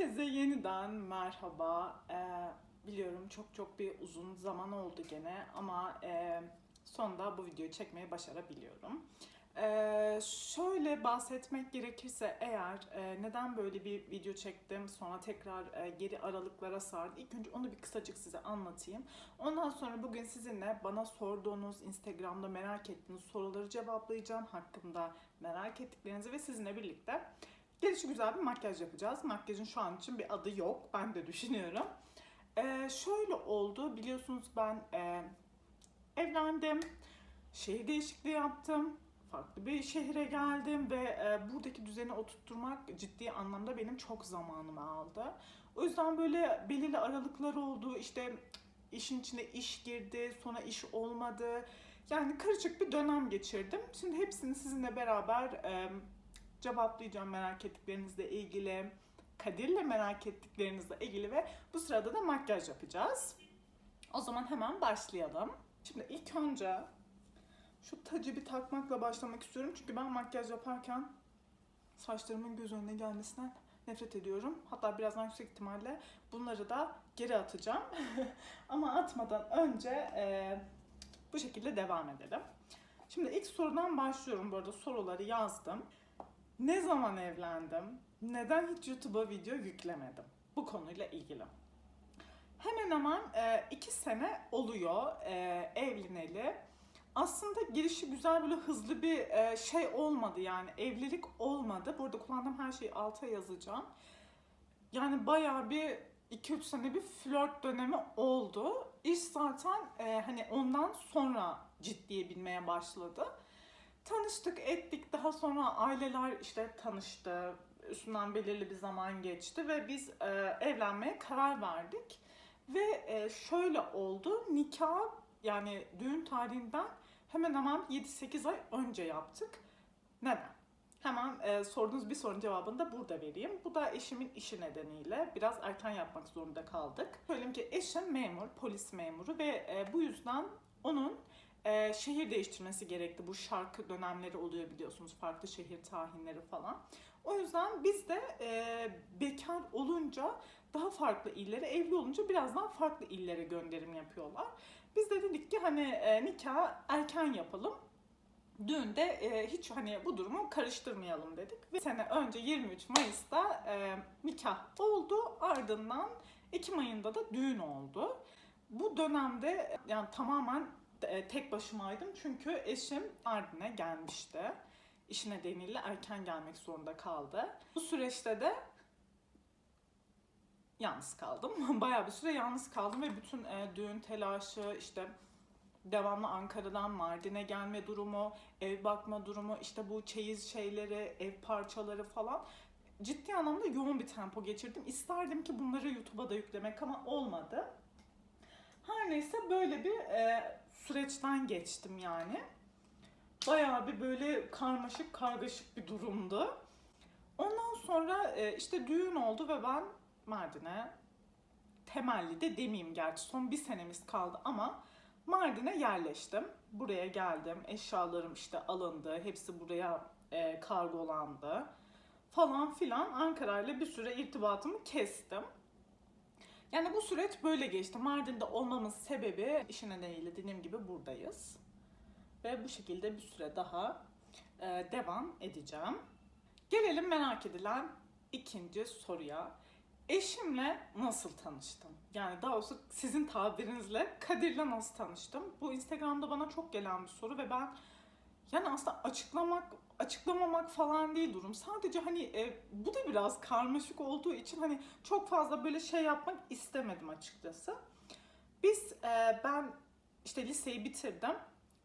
Herkese yeniden merhaba. Ee, biliyorum çok çok bir uzun zaman oldu gene ama e, sonunda bu videoyu çekmeyi başarabiliyorum. Ee, şöyle bahsetmek gerekirse eğer e, neden böyle bir video çektim sonra tekrar e, geri aralıklara sardı. İlk önce onu bir kısacık size anlatayım. Ondan sonra bugün sizinle bana sorduğunuz Instagram'da merak ettiğiniz soruları cevaplayacağım. Hakkında merak ettiklerinizi ve sizinle birlikte Gelişi güzel bir makyaj yapacağız. Makyajın şu an için bir adı yok. Ben de düşünüyorum. Ee, şöyle oldu. Biliyorsunuz ben e, evlendim. Şehir değişikliği yaptım. Farklı bir şehre geldim ve e, buradaki düzeni oturtturmak ciddi anlamda benim çok zamanımı aldı. O yüzden böyle belirli aralıklar oldu. İşte işin içine iş girdi, sonra iş olmadı. Yani karışık bir dönem geçirdim. Şimdi hepsini sizinle beraber e, cevaplayacağım merak ettiklerinizle ilgili. Kadir'le merak ettiklerinizle ilgili ve bu sırada da makyaj yapacağız. O zaman hemen başlayalım. Şimdi ilk önce şu tacı bir takmakla başlamak istiyorum. Çünkü ben makyaj yaparken saçlarımın göz önüne gelmesinden nefret ediyorum. Hatta birazdan yüksek ihtimalle bunları da geri atacağım. Ama atmadan önce e, bu şekilde devam edelim. Şimdi ilk sorudan başlıyorum. Bu arada soruları yazdım. Ne zaman evlendim? Neden hiç YouTube'a video yüklemedim? Bu konuyla ilgili. Hemen hemen e, iki sene oluyor e, evleneli. Aslında girişi güzel böyle hızlı bir e, şey olmadı yani evlilik olmadı. Burada kullandığım her şeyi alta yazacağım. Yani bayağı bir 2-3 sene bir flört dönemi oldu. İş zaten e, hani ondan sonra ciddiye binmeye başladı. Tanıştık ettik daha sonra aileler işte tanıştı. Üstünden belirli bir zaman geçti ve biz e, evlenmeye karar verdik. Ve e, şöyle oldu nikah yani düğün tarihinden hemen hemen 7-8 ay önce yaptık. Neden? Hemen e, sorduğunuz bir sorunun cevabını da burada vereyim. Bu da eşimin işi nedeniyle biraz erken yapmak zorunda kaldık. Söyleyeyim ki eşim memur, polis memuru ve e, bu yüzden onun e, şehir değiştirmesi gerekti. Bu şarkı dönemleri oluyor biliyorsunuz. Farklı şehir tahinleri falan. O yüzden biz de e, bekar olunca daha farklı illere, evli olunca biraz daha farklı illere gönderim yapıyorlar. Biz de dedik ki hani e, nikah erken yapalım. Düğünde e, hiç hani bu durumu karıştırmayalım dedik. Ve sene önce 23 Mayıs'ta e, nikah oldu. Ardından Ekim ayında da düğün oldu. Bu dönemde yani tamamen tek başımaydım çünkü eşim Arden'e gelmişti. İşi nedeniyle erken gelmek zorunda kaldı. Bu süreçte de yalnız kaldım. Bayağı bir süre yalnız kaldım ve bütün e, düğün telaşı işte devamlı Ankara'dan Mardin'e gelme durumu, ev bakma durumu, işte bu çeyiz şeyleri, ev parçaları falan ciddi anlamda yoğun bir tempo geçirdim. İsterdim ki bunları YouTube'a da yüklemek ama olmadı. Her neyse böyle bir e, süreçten geçtim yani. Bayağı bir böyle karmaşık, kargaşık bir durumdu. Ondan sonra e, işte düğün oldu ve ben Mardin'e temelli de demeyeyim gerçi son bir senemiz kaldı ama Mardin'e yerleştim. Buraya geldim. Eşyalarım işte alındı. Hepsi buraya e, kargolandı. Falan filan Ankara ile bir süre irtibatımı kestim. Yani bu süreç böyle geçti. Mardin'de olmamın sebebi işin nedeniyle dediğim gibi buradayız. Ve bu şekilde bir süre daha e, devam edeceğim. Gelelim merak edilen ikinci soruya. Eşimle nasıl tanıştım? Yani daha doğrusu sizin tabirinizle Kadir'le nasıl tanıştım? Bu Instagram'da bana çok gelen bir soru ve ben yani aslında açıklamak, açıklamamak falan değil durum. Sadece hani e, bu da biraz karmaşık olduğu için hani çok fazla böyle şey yapmak istemedim açıkçası. Biz, e, ben işte liseyi bitirdim.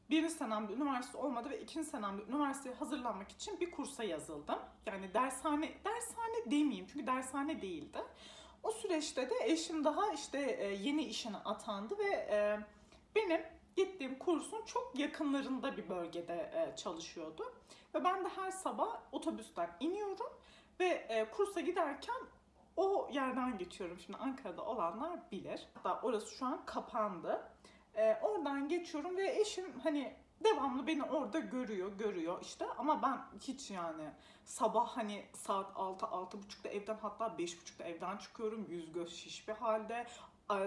Birinci senemde üniversite olmadı ve ikinci senemde üniversiteye hazırlanmak için bir kursa yazıldım. Yani dershane, dershane demeyeyim çünkü dershane değildi. O süreçte de eşim daha işte e, yeni işine atandı ve e, benim gittiğim kursun çok yakınlarında bir bölgede e, çalışıyordu. Ve ben de her sabah otobüsten iniyorum ve e, kursa giderken o yerden geçiyorum. Şimdi Ankara'da olanlar bilir. Hatta orası şu an kapandı. E, oradan geçiyorum ve eşim hani devamlı beni orada görüyor, görüyor işte ama ben hiç yani sabah hani saat 6 buçukta evden hatta beş buçukta evden çıkıyorum yüz göz şiş bir halde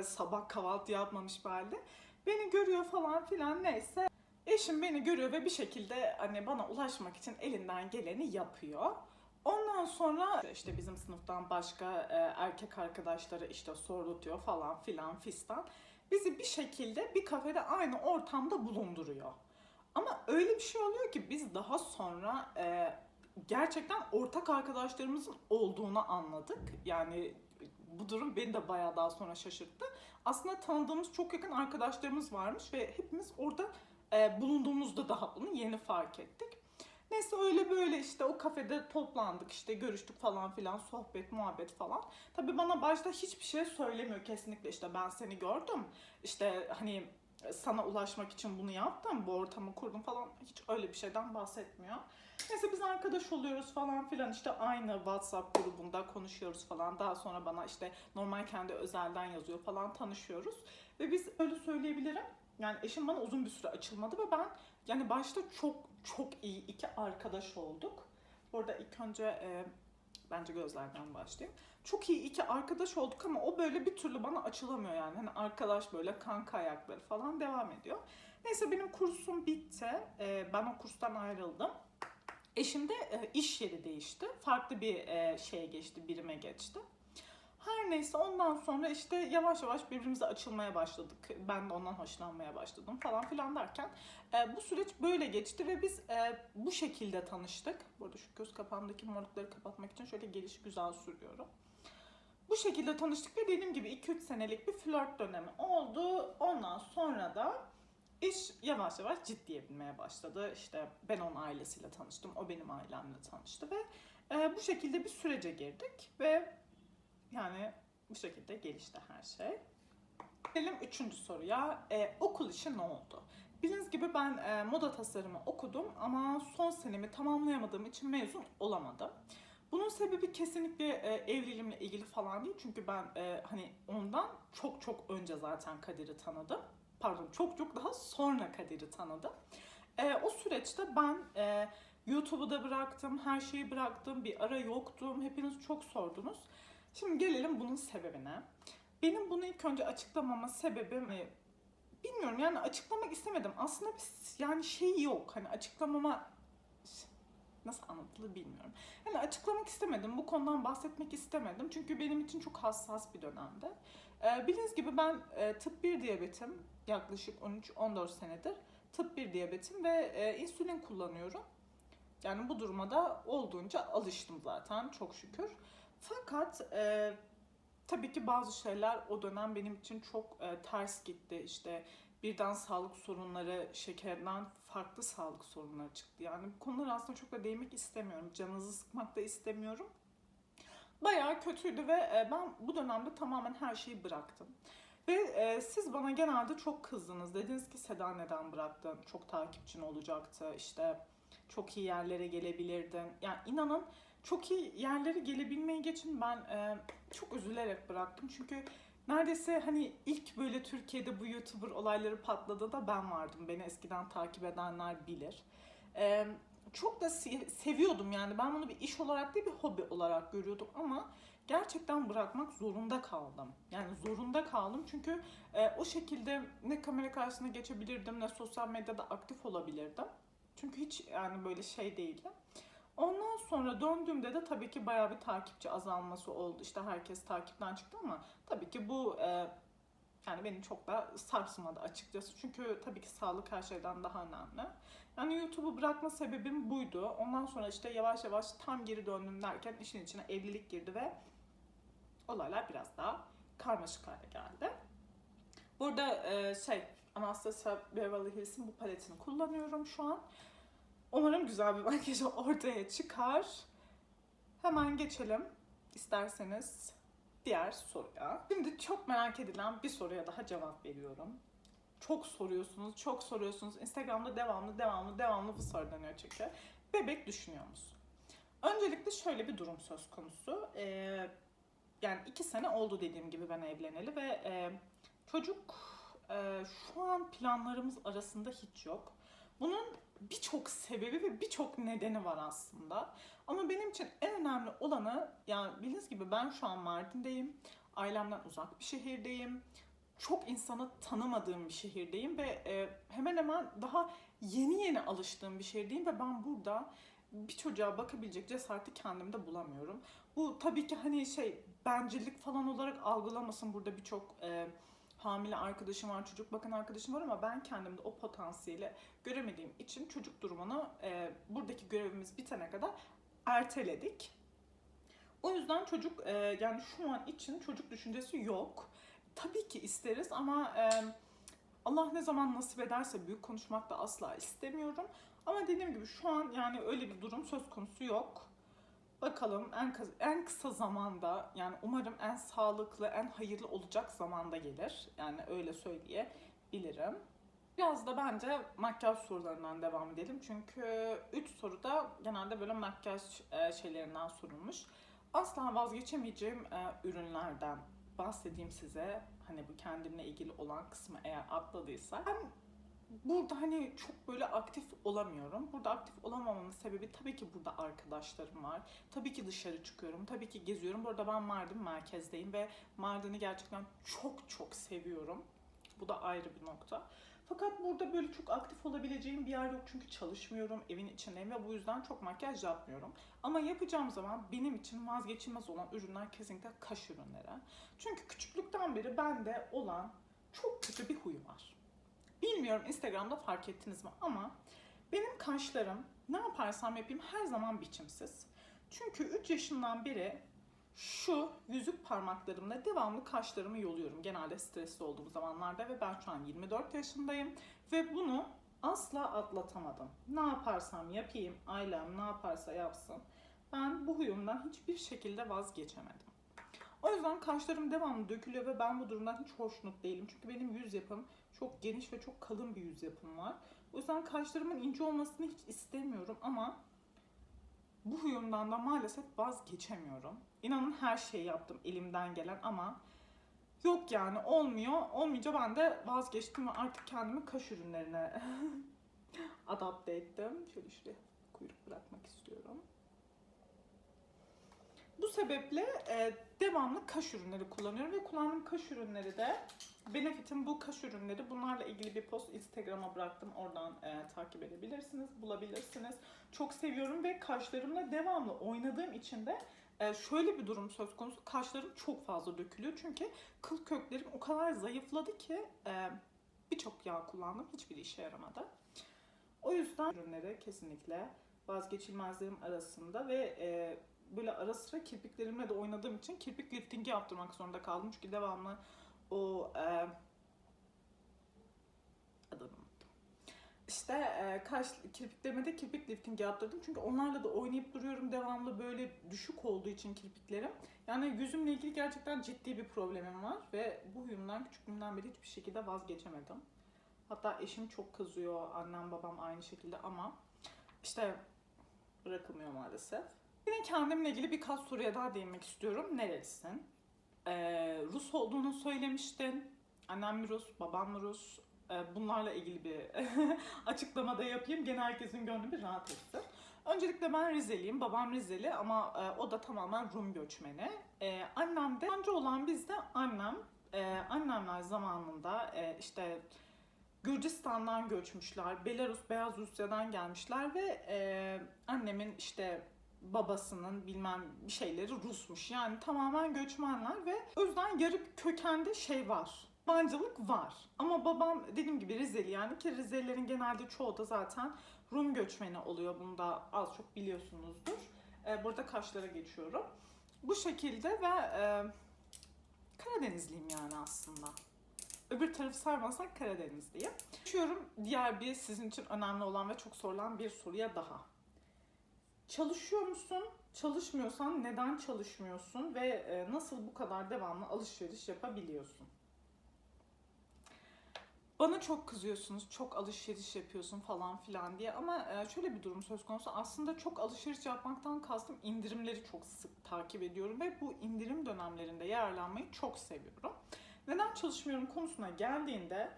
sabah kahvaltı yapmamış bir halde beni görüyor falan filan neyse eşim beni görüyor ve bir şekilde hani bana ulaşmak için elinden geleni yapıyor. Ondan sonra işte bizim sınıftan başka e, erkek arkadaşları işte sorulutuyor falan filan fistan. Bizi bir şekilde bir kafede aynı ortamda bulunduruyor. Ama öyle bir şey oluyor ki biz daha sonra e, gerçekten ortak arkadaşlarımızın olduğunu anladık. Yani bu durum beni de bayağı daha sonra şaşırttı. Aslında tanıdığımız çok yakın arkadaşlarımız varmış ve hepimiz orada e, bulunduğumuzda daha bunu yeni fark ettik. Neyse öyle böyle işte o kafede toplandık işte görüştük falan filan sohbet muhabbet falan. Tabii bana başta hiçbir şey söylemiyor kesinlikle işte ben seni gördüm işte hani sana ulaşmak için bunu yaptım bu ortamı kurdum falan hiç öyle bir şeyden bahsetmiyor. Neyse biz arkadaş oluyoruz falan filan işte aynı WhatsApp grubunda konuşuyoruz falan. Daha sonra bana işte normal kendi özelden yazıyor falan tanışıyoruz. Ve biz öyle söyleyebilirim. Yani eşim bana uzun bir süre açılmadı ve ben yani başta çok çok iyi iki arkadaş olduk. Burada ilk önce e, bence gözlerden başlayayım. Çok iyi iki arkadaş olduk ama o böyle bir türlü bana açılamıyor yani. Hani arkadaş böyle kanka ayakları falan devam ediyor. Neyse benim kursum bitti. E, ben o kurstan ayrıldım. Eşim de e, iş yeri değişti. Farklı bir e, şeye geçti, birime geçti. Her neyse ondan sonra işte yavaş yavaş birbirimize açılmaya başladık. Ben de ondan hoşlanmaya başladım falan filan derken e, bu süreç böyle geçti ve biz bu şekilde tanıştık. Bu arada şu göz kapağımdaki morlukları kapatmak için şöyle geliş güzel sürüyorum. Bu şekilde tanıştık ve dediğim gibi 2-3 senelik bir flört dönemi oldu. Ondan sonra da iş yavaş yavaş ciddiye binmeye başladı. İşte ben onun ailesiyle tanıştım, o benim ailemle tanıştı ve e, bu şekilde bir sürece girdik ve yani bu şekilde gelişti her şey. Gelelim üçüncü soruya. E, okul işi ne oldu? Bildiğiniz gibi ben e, moda tasarımı okudum ama son senemi tamamlayamadığım için mezun olamadım. Bunun sebebi kesinlikle e, evliliğimle ilgili falan değil. Çünkü ben e, hani ondan çok çok önce zaten Kadir'i tanıdım. Pardon çok çok daha sonra Kadir'i tanıdım. E, o süreçte ben e, YouTube'u da bıraktım, her şeyi bıraktım, bir ara yoktum. Hepiniz çok sordunuz. Şimdi gelelim bunun sebebine. Benim bunu ilk önce açıklamama sebebim e, bilmiyorum yani açıklamak istemedim. Aslında bir yani şey yok. Hani açıklamama nasıl anlatılır bilmiyorum. Yani açıklamak istemedim. Bu konudan bahsetmek istemedim. Çünkü benim için çok hassas bir dönemde. Ee, bildiğiniz gibi ben e, tıp 1 diyabetim. Yaklaşık 13-14 senedir tıp 1 diyabetim ve e, insülin kullanıyorum. Yani bu duruma da olduğunca alıştım zaten çok şükür. Fakat e, tabii ki bazı şeyler o dönem benim için çok e, ters gitti. İşte birden sağlık sorunları, şekerden farklı sağlık sorunları çıktı. Yani bu konulara aslında çok da değinmek istemiyorum. Canınızı sıkmak da istemiyorum. Bayağı kötüydü ve e, ben bu dönemde tamamen her şeyi bıraktım. Ve e, siz bana genelde çok kızdınız. Dediniz ki Seda neden bıraktın? Çok takipçin olacaktı. İşte çok iyi yerlere gelebilirdin. Yani inanın çok iyi yerlere gelebilmeyi geçin ben e, çok üzülerek bıraktım. Çünkü neredeyse hani ilk böyle Türkiye'de bu YouTuber olayları patladı da ben vardım. Beni eskiden takip edenler bilir. E, çok da se- seviyordum yani ben bunu bir iş olarak değil bir hobi olarak görüyordum ama gerçekten bırakmak zorunda kaldım. Yani zorunda kaldım çünkü e, o şekilde ne kamera karşısına geçebilirdim ne sosyal medyada aktif olabilirdim. Çünkü hiç yani böyle şey değildi. Ondan sonra döndüğümde de tabii ki bayağı bir takipçi azalması oldu. İşte herkes takipten çıktı ama tabii ki bu e, yani beni çok da sarsmadı açıkçası. Çünkü tabii ki sağlık her şeyden daha önemli. Yani YouTube'u bırakma sebebim buydu. Ondan sonra işte yavaş yavaş tam geri döndüm derken işin içine evlilik girdi ve olaylar biraz daha karmaşık hale geldi. Burada e, şey Anastasia Beverly Hills'in bu paletini kullanıyorum şu an. Umarım güzel bir makyaj ortaya çıkar. Hemen geçelim isterseniz diğer soruya. Şimdi çok merak edilen bir soruya daha cevap veriyorum. Çok soruyorsunuz, çok soruyorsunuz. Instagram'da devamlı, devamlı, devamlı bu soru dönüyor çünkü. Bebek düşünüyor musun? Öncelikle şöyle bir durum söz konusu. Ee, yani iki sene oldu dediğim gibi ben evleneli ve e, çocuk e, şu an planlarımız arasında hiç yok. Bunun birçok sebebi ve birçok nedeni var aslında. Ama benim için en önemli olanı yani bildiğiniz gibi ben şu an Mardin'deyim. Ailemden uzak bir şehirdeyim. Çok insanı tanımadığım bir şehirdeyim ve e, hemen hemen daha yeni yeni alıştığım bir şehirdeyim ve ben burada bir çocuğa bakabilecek cesareti kendimde bulamıyorum. Bu tabii ki hani şey bencillik falan olarak algılamasın burada birçok e, hamile arkadaşım var, çocuk bakan arkadaşım var ama ben kendimde o potansiyeli göremediğim için çocuk durumunu e, buradaki görevimiz bitene kadar erteledik. O yüzden çocuk e, yani şu an için çocuk düşüncesi yok. Tabii ki isteriz ama e, Allah ne zaman nasip ederse büyük konuşmak da asla istemiyorum. Ama dediğim gibi şu an yani öyle bir durum söz konusu yok. Bakalım en, kısa, en kısa zamanda yani umarım en sağlıklı, en hayırlı olacak zamanda gelir. Yani öyle söyleyebilirim. Biraz da bence makyaj sorularından devam edelim. Çünkü 3 soruda genelde böyle makyaj e, şeylerinden sorulmuş. Asla vazgeçemeyeceğim e, ürünlerden bahsedeyim size. Hani bu kendimle ilgili olan kısmı eğer atladıysa. Ben burada hani çok böyle aktif olamıyorum. Burada aktif olamamamın sebebi tabii ki burada arkadaşlarım var. Tabii ki dışarı çıkıyorum. Tabii ki geziyorum. Burada ben Mardin merkezdeyim ve Mardin'i gerçekten çok çok seviyorum. Bu da ayrı bir nokta. Fakat burada böyle çok aktif olabileceğim bir yer yok çünkü çalışmıyorum, evin içindeyim ve bu yüzden çok makyaj yapmıyorum. Ama yapacağım zaman benim için vazgeçilmez olan ürünler kesinlikle kaş ürünleri. Çünkü küçüklükten beri bende olan çok kötü bir huy var. Bilmiyorum Instagram'da fark ettiniz mi ama benim kaşlarım ne yaparsam yapayım her zaman biçimsiz. Çünkü 3 yaşından beri şu yüzük parmaklarımla devamlı kaşlarımı yoluyorum. Genelde stresli olduğum zamanlarda ve ben şu an 24 yaşındayım. Ve bunu asla atlatamadım. Ne yaparsam yapayım, ailem ne yaparsa yapsın. Ben bu huyumdan hiçbir şekilde vazgeçemedim. O yüzden kaşlarım devamlı dökülüyor ve ben bu durumdan hiç hoşnut değilim. Çünkü benim yüz yapım çok geniş ve çok kalın bir yüz yapım var. O yüzden kaşlarımın ince olmasını hiç istemiyorum ama bu huyumdan da maalesef vazgeçemiyorum. İnanın her şeyi yaptım elimden gelen ama yok yani olmuyor. Olmayınca ben de vazgeçtim ve artık kendimi kaş ürünlerine adapte ettim. Şöyle şuraya kuyruk bırakmak istiyorum. Bu sebeple e, devamlı kaş ürünleri kullanıyorum ve kullandığım kaş ürünleri de Benefit'in bu kaş ürünleri. Bunlarla ilgili bir post Instagram'a bıraktım. Oradan e, takip edebilirsiniz, bulabilirsiniz. Çok seviyorum ve kaşlarımla devamlı oynadığım için de e, şöyle bir durum söz konusu. Kaşlarım çok fazla dökülüyor. Çünkü kıl köklerim o kadar zayıfladı ki e, birçok yağ kullandım. Hiçbir işe yaramadı. O yüzden ürünleri kesinlikle vazgeçilmezlerim arasında ve e, böyle ara sıra kirpiklerimle de oynadığım için kirpik liftingi yaptırmak zorunda kaldım. Çünkü devamlı o e, adını unuttum. İşte e, kaş kirpiklerime de kirpik lifting yaptırdım. Çünkü onlarla da oynayıp duruyorum devamlı böyle düşük olduğu için kirpiklerim. Yani yüzümle ilgili gerçekten ciddi bir problemim var ve bu huyumdan küçüklüğümden beri hiçbir şekilde vazgeçemedim. Hatta eşim çok kızıyor, annem babam aynı şekilde ama işte bırakılmıyor maalesef. Yine kendimle ilgili birkaç soruya daha değinmek istiyorum. Nerelisin? Ee, Rus olduğunu söylemiştin. Annem mi Rus, babam mı Rus? Ee, bunlarla ilgili bir açıklama da yapayım. Gene herkesin gönlü bir rahat etsin. Öncelikle ben Rizeliyim. Babam Rizeli ama e, o da tamamen Rum göçmeni. E, annem de, önce olan bizde annem, e, annemler zamanında e, işte Gürcistan'dan göçmüşler, Belarus, Beyaz Rusya'dan gelmişler ve e, annemin işte babasının bilmem bir şeyleri Rusmuş. Yani tamamen göçmenler ve o yüzden yarı kökende şey var. Yabancılık var. Ama babam dediğim gibi Rizeli yani ki Rizelilerin genelde çoğu da zaten Rum göçmeni oluyor. Bunu da az çok biliyorsunuzdur. Ee, burada Kaşlara geçiyorum. Bu şekilde ve e, Karadenizliyim yani aslında. Öbür tarafı sarmasak Karadenizliyim. Geçiyorum diğer bir sizin için önemli olan ve çok sorulan bir soruya daha. Çalışıyor musun? Çalışmıyorsan neden çalışmıyorsun ve e, nasıl bu kadar devamlı alışveriş yapabiliyorsun? Bana çok kızıyorsunuz, çok alışveriş yapıyorsun falan filan diye ama e, şöyle bir durum söz konusu. Aslında çok alışveriş yapmaktan kastım indirimleri çok sık takip ediyorum ve bu indirim dönemlerinde yararlanmayı çok seviyorum. Neden çalışmıyorum konusuna geldiğinde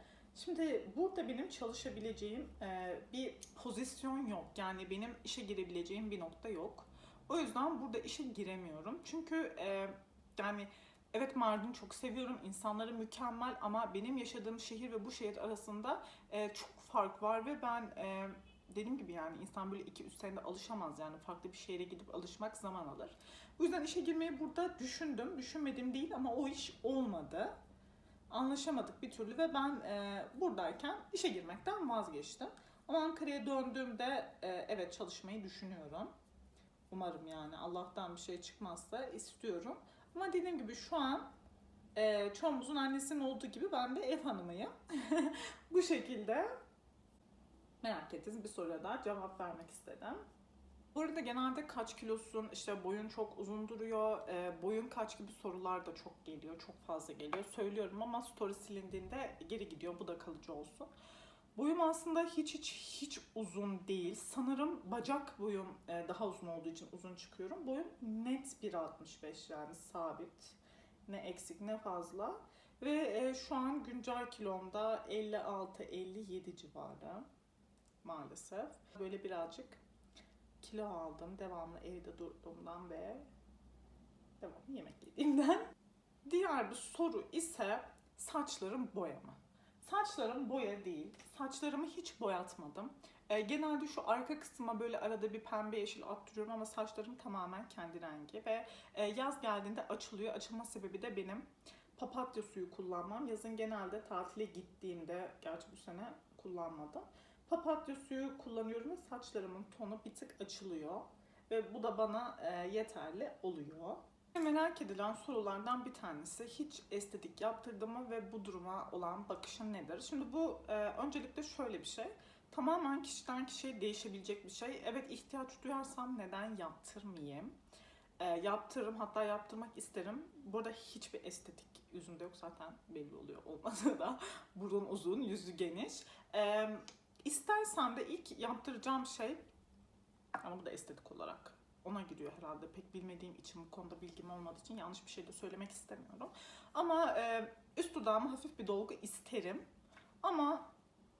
Şimdi burada benim çalışabileceğim e, bir pozisyon yok. Yani benim işe girebileceğim bir nokta yok. O yüzden burada işe giremiyorum. Çünkü e, yani evet Mardin'i çok seviyorum. İnsanları mükemmel ama benim yaşadığım şehir ve bu şehir arasında e, çok fark var ve ben dediğim gibi yani insan böyle 2-3 senede alışamaz yani farklı bir şehre gidip alışmak zaman alır. Bu yüzden işe girmeyi burada düşündüm. Düşünmedim değil ama o iş olmadı. Anlaşamadık bir türlü ve ben e, buradayken işe girmekten vazgeçtim. Ama Ankara'ya döndüğümde e, evet çalışmayı düşünüyorum. Umarım yani Allah'tan bir şey çıkmazsa istiyorum. Ama dediğim gibi şu an e, çoğumuzun annesinin olduğu gibi ben de ev hanımıyım. Bu şekilde merak ettiğiniz bir soruya da cevap vermek istedim. Bu arada genelde kaç kilosun, işte boyun çok uzun duruyor, e, boyun kaç gibi sorular da çok geliyor, çok fazla geliyor. Söylüyorum ama story silindiğinde geri gidiyor, bu da kalıcı olsun. Boyum aslında hiç hiç hiç uzun değil. Sanırım bacak boyum e, daha uzun olduğu için uzun çıkıyorum. Boyum net 1.65 yani sabit. Ne eksik ne fazla. Ve e, şu an güncel kilomda 56-57 civarı maalesef. Böyle birazcık kilo aldım devamlı evde durduğumdan ve devamlı yemek yediğimden. Diğer bir soru ise saçlarım boya mı? Saçlarım boya değil. Saçlarımı hiç boyatmadım. E, genelde şu arka kısma böyle arada bir pembe yeşil attırıyorum ama saçlarım tamamen kendi rengi ve e, yaz geldiğinde açılıyor. Açılma sebebi de benim papatya suyu kullanmam. Yazın genelde tatile gittiğimde, gerçi bu sene kullanmadım. Papatya suyu kullanıyorum ve saçlarımın tonu bir tık açılıyor. Ve bu da bana e, yeterli oluyor. Merak edilen sorulardan bir tanesi hiç estetik yaptırdım mı ve bu duruma olan bakışın nedir? Şimdi bu e, öncelikle şöyle bir şey. Tamamen kişiden kişiye değişebilecek bir şey. Evet ihtiyaç duyarsam neden yaptırmayayım? E, yaptırırım hatta yaptırmak isterim. Burada hiçbir estetik yüzümde yok zaten belli oluyor olmadığı da. Burun uzun, yüzü geniş. E, istersen de ilk yaptıracağım şey ama bu da estetik olarak ona giriyor herhalde. Pek bilmediğim için bu konuda bilgim olmadığı için yanlış bir şey de söylemek istemiyorum. Ama e, üst dudağıma hafif bir dolgu isterim. Ama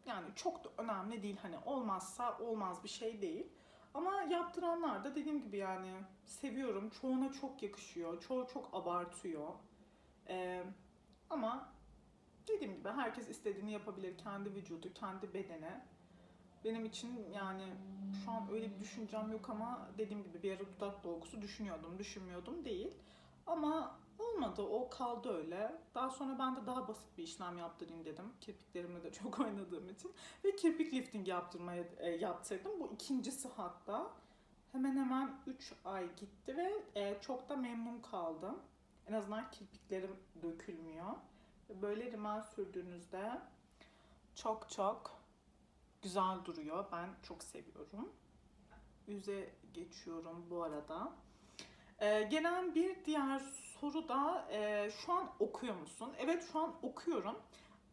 yani çok da önemli değil. Hani olmazsa olmaz bir şey değil. Ama yaptıranlar da dediğim gibi yani seviyorum. Çoğuna çok yakışıyor. Çoğu çok abartıyor. E, ama dediğim gibi herkes istediğini yapabilir. Kendi vücudu, kendi bedeni. Benim için yani şu an öyle bir düşüncem yok ama dediğim gibi bir ara dudak dolgusu düşünüyordum, düşünmüyordum değil. Ama olmadı, o kaldı öyle. Daha sonra ben de daha basit bir işlem yaptırayım dedim. Kirpiklerimle de çok oynadığım için. Ve kirpik lifting yaptırmaya e, yaptırdım. Bu ikincisi hatta. Hemen hemen 3 ay gitti ve e, çok da memnun kaldım. En azından kirpiklerim dökülmüyor. Böyle rimel sürdüğünüzde çok çok güzel duruyor. Ben çok seviyorum. Yüze geçiyorum bu arada. Ee, gelen bir diğer soru da e, şu an okuyor musun? Evet şu an okuyorum.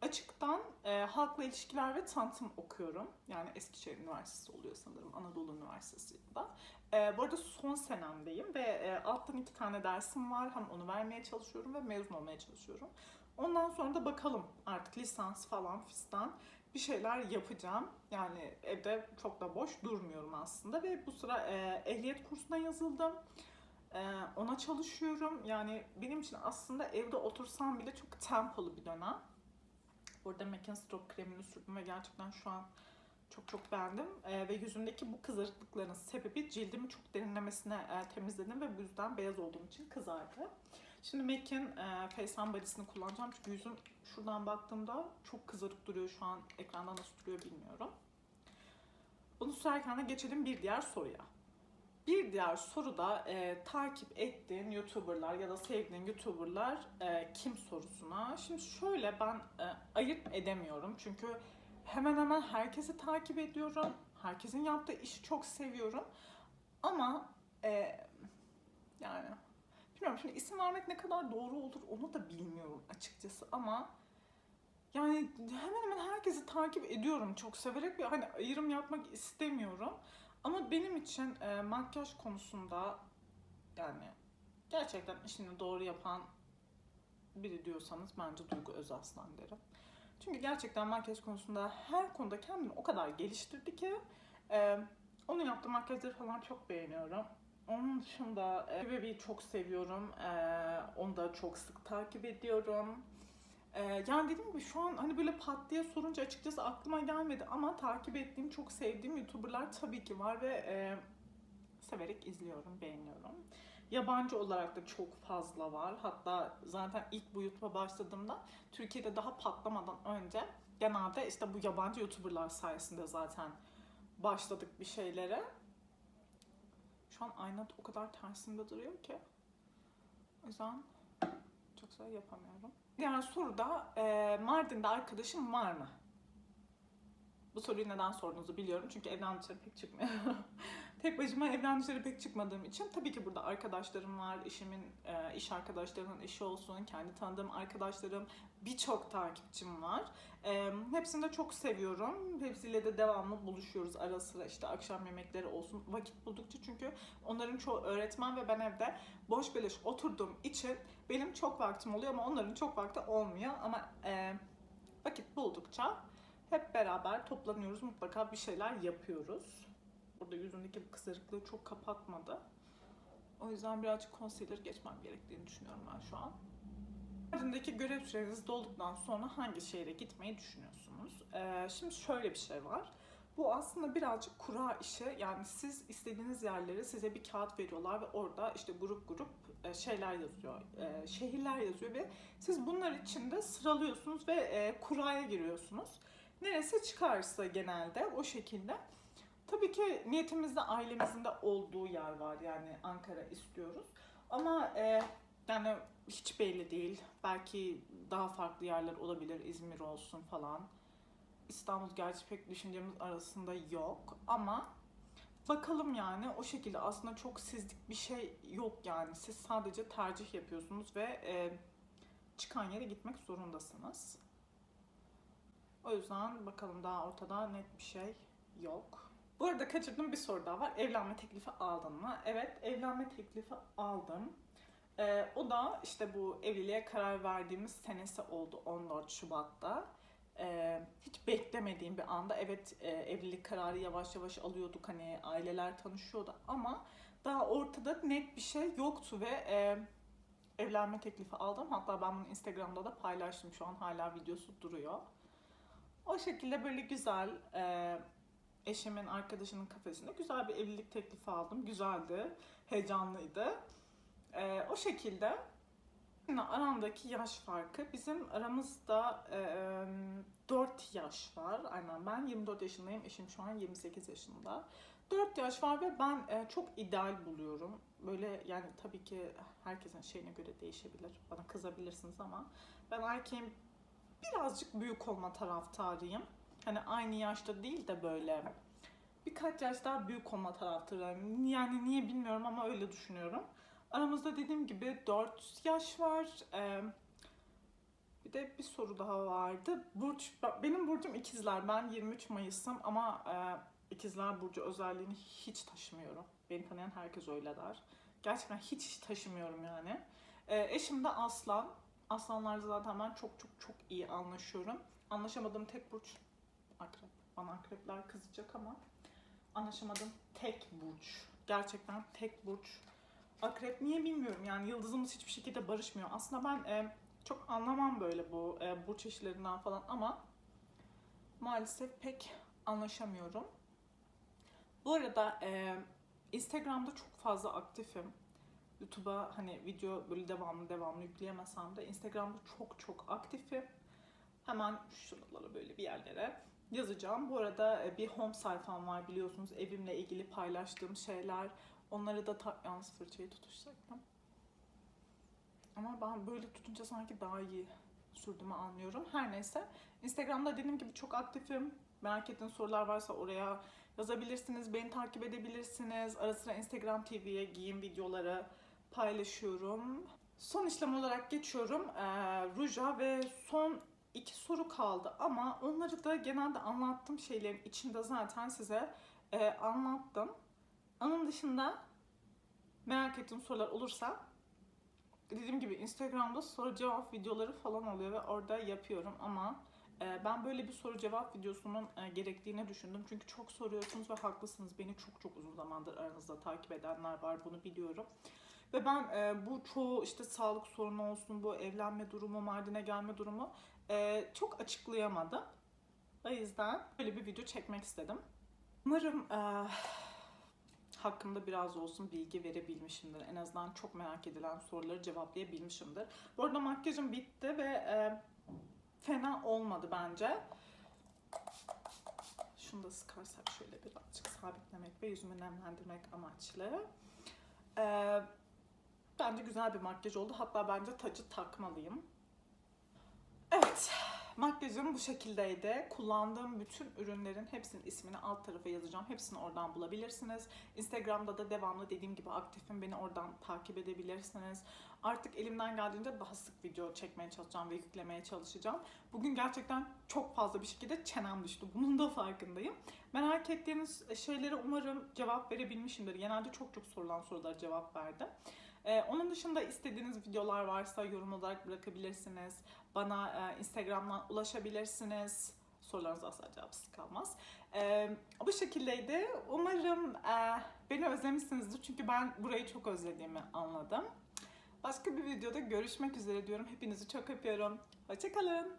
Açıktan e, halkla ilişkiler ve tanıtım okuyorum. Yani Eskişehir Üniversitesi oluyor sanırım. Anadolu Üniversitesi da. E, bu arada son senemdeyim ve e, alttan iki tane dersim var. Hem onu vermeye çalışıyorum ve mezun olmaya çalışıyorum. Ondan sonra da bakalım artık lisans falan fistan bir şeyler yapacağım. Yani evde çok da boş durmuyorum aslında ve bu sıra e, ehliyet kursuna yazıldım. E, ona çalışıyorum. Yani benim için aslında evde otursam bile çok tempolu bir dönem. Burada Mekin Stop kremini sürdüm ve gerçekten şu an çok çok beğendim. E, ve yüzümdeki bu kızarıklıkların sebebi cildimi çok derinlemesine e, temizledim ve bu yüzden beyaz olduğum için kızardı. Şimdi MAC'in e, Face Body'sini kullanacağım çünkü yüzüm şuradan baktığımda çok kızarık duruyor şu an. Ekranda nasıl duruyor bilmiyorum. Bunu sürerken de geçelim bir diğer soruya. Bir diğer soru da e, takip ettiğin YouTuber'lar ya da sevdiğin YouTuber'lar e, kim sorusuna. Şimdi şöyle ben e, ayırt edemiyorum çünkü hemen hemen herkesi takip ediyorum. Herkesin yaptığı işi çok seviyorum. Ama e, yani bilmiyorum şimdi isim vermek ne kadar doğru olur onu da bilmiyorum açıkçası ama yani hemen hemen herkesi takip ediyorum çok severek bir hani ayrım yapmak istemiyorum. Ama benim için e, makyaj konusunda yani gerçekten işini doğru yapan biri diyorsanız bence Duygu Özaslan derim. Çünkü gerçekten makyaj konusunda her konuda kendini o kadar geliştirdi ki e, onun yaptığı makyajları falan çok beğeniyorum. Onun dışında e, çok seviyorum. E, onu da çok sık takip ediyorum. E, yani dediğim gibi şu an hani böyle pat diye sorunca açıkçası aklıma gelmedi ama takip ettiğim, çok sevdiğim YouTuber'lar tabii ki var ve e, severek izliyorum, beğeniyorum. Yabancı olarak da çok fazla var. Hatta zaten ilk bu YouTube'a başladığımda Türkiye'de daha patlamadan önce genelde işte bu yabancı YouTuber'lar sayesinde zaten başladık bir şeylere. Şu an ayna o kadar tersinde duruyor ki. O yüzden çok güzel yapamıyorum. Diğer soru da e, Mardin'de arkadaşım var mı? Bu soruyu neden sorduğunuzu biliyorum çünkü evden dışarı pek çıkmıyorum. Tek başıma evden dışarı pek çıkmadığım için tabii ki burada arkadaşlarım var. Eşimin e, iş arkadaşlarının eşi olsun, kendi tanıdığım arkadaşlarım, birçok takipçim var. E, hepsini de çok seviyorum. Hepsiyle de devamlı buluşuyoruz ara sıra işte akşam yemekleri olsun vakit buldukça çünkü onların çoğu öğretmen ve ben evde boş beleş oturduğum için benim çok vaktim oluyor ama onların çok vakti olmuyor ama e, vakit buldukça hep beraber toplanıyoruz mutlaka bir şeyler yapıyoruz. Burada yüzündeki bu kızarıklığı çok kapatmadı. O yüzden birazcık concealer geçmem gerektiğini düşünüyorum ben şu an. Mardin'deki görev süreniz dolduktan sonra hangi şehre gitmeyi düşünüyorsunuz? Ee, şimdi şöyle bir şey var. Bu aslında birazcık kura işi. Yani siz istediğiniz yerlere size bir kağıt veriyorlar ve orada işte grup grup e, şeyler yazıyor, e, şehirler yazıyor ve siz bunlar içinde sıralıyorsunuz ve e, kuraya giriyorsunuz. Neresi çıkarsa genelde o şekilde. Tabii ki niyetimizde ailemizin de olduğu yer var yani Ankara istiyoruz. Ama e, yani hiç belli değil. Belki daha farklı yerler olabilir. İzmir olsun falan. İstanbul gerçi pek düşüncemiz arasında yok ama bakalım yani o şekilde aslında çok sizlik bir şey yok yani. Siz sadece tercih yapıyorsunuz ve e, çıkan yere gitmek zorundasınız. O yüzden bakalım daha ortada net bir şey yok. Bu arada kaçırdığım bir soru daha var. Evlenme teklifi aldın mı? Evet, evlenme teklifi aldım. Ee, o da işte bu evliliğe karar verdiğimiz senesi oldu 14 Şubat'ta. Ee, hiç beklemediğim bir anda evet e, evlilik kararı yavaş yavaş alıyorduk hani aileler tanışıyordu ama daha ortada net bir şey yoktu ve e, evlenme teklifi aldım. Hatta ben bunu Instagram'da da paylaştım. Şu an hala videosu duruyor. O şekilde böyle güzel e, eşimin arkadaşının kafesinde güzel bir evlilik teklifi aldım. Güzeldi, heyecanlıydı. E, o şekilde yine aramdaki yaş farkı bizim aramızda e, 4 yaş var. Aynen ben 24 yaşındayım, eşim şu an 28 yaşında. 4 yaş var ve ben e, çok ideal buluyorum. Böyle yani tabii ki herkesin şeyine göre değişebilir. Bana kızabilirsiniz ama ben erkeğin birazcık büyük olma taraftarıyım. Hani aynı yaşta değil de böyle birkaç yaş daha büyük olma taraftarıyım. Yani niye bilmiyorum ama öyle düşünüyorum. Aramızda dediğim gibi 4 yaş var. Ee, bir de bir soru daha vardı. Burç, benim burcum ikizler. Ben 23 Mayıs'ım ama e, ikizler burcu özelliğini hiç taşımıyorum. Beni tanıyan herkes öyle der. Gerçekten hiç taşımıyorum yani. E, eşim de aslan. Aslanlarla zaten ben çok çok çok iyi anlaşıyorum. Anlaşamadığım tek burç akrep. Bana akrepler kızacak ama anlaşamadığım tek burç. Gerçekten tek burç. Akrep niye bilmiyorum yani yıldızımız hiçbir şekilde barışmıyor. Aslında ben e, çok anlamam böyle bu e, burç işlerinden falan ama maalesef pek anlaşamıyorum. Bu arada e, Instagram'da çok fazla aktifim. YouTube'a hani video böyle devamlı devamlı yükleyemesem de Instagram'da çok çok aktifim. Hemen şuralara böyle bir yerlere yazacağım. Bu arada e, bir home sayfam var biliyorsunuz evimle ilgili paylaştığım şeyler. Onları da ta- yalnız fırçayı tutuşacaktım. Ama ben böyle tutunca sanki daha iyi sürdüğümü anlıyorum. Her neyse. Instagram'da dediğim gibi çok aktifim. Merak ettiğiniz sorular varsa oraya yazabilirsiniz. Beni takip edebilirsiniz. Ara sıra Instagram TV'ye giyim videoları paylaşıyorum. Son işlem olarak geçiyorum. Ee, ruja ve son iki soru kaldı ama onları da genelde anlattığım şeylerin içinde zaten size e, anlattım. Onun dışında merak ettiğim sorular olursa dediğim gibi Instagram'da soru cevap videoları falan oluyor ve orada yapıyorum ama E, ben böyle bir soru cevap videosunun e, gerektiğini düşündüm. Çünkü çok soruyorsunuz ve haklısınız. Beni çok çok uzun zamandır aranızda takip edenler var. Bunu biliyorum. Ve ben e, bu çoğu işte sağlık sorunu olsun, bu evlenme durumu, Mardin'e gelme durumu e, çok açıklayamadım. O yüzden böyle bir video çekmek istedim. Umarım e, hakkında biraz olsun bilgi verebilmişimdir. En azından çok merak edilen soruları cevaplayabilmişimdir. Bu arada makyajım bitti ve e, fena olmadı bence. Şunu da sıkarsak şöyle birazcık sabitlemek ve yüzümü nemlendirmek amaçlı. E, bence güzel bir makyaj oldu. Hatta bence tacı takmalıyım. Evet, makyajım bu şekildeydi. Kullandığım bütün ürünlerin hepsinin ismini alt tarafa yazacağım. Hepsini oradan bulabilirsiniz. Instagram'da da devamlı dediğim gibi aktifim. Beni oradan takip edebilirsiniz. Artık elimden geldiğince daha sık video çekmeye çalışacağım ve yüklemeye çalışacağım. Bugün gerçekten çok fazla bir şekilde çenem düştü. Bunun da farkındayım. Merak ettiğiniz şeylere umarım cevap verebilmişimdir. Genelde çok çok sorulan sorulara cevap verdim. Ee, onun dışında istediğiniz videolar varsa yorum olarak bırakabilirsiniz. Bana e, Instagram'dan ulaşabilirsiniz. Sorularınız asla cevapsız kalmaz. Ee, bu şekildeydi. Umarım e, beni özlemişsinizdir. Çünkü ben burayı çok özlediğimi anladım. Başka bir videoda görüşmek üzere diyorum. Hepinizi çok öpüyorum. Hoşçakalın.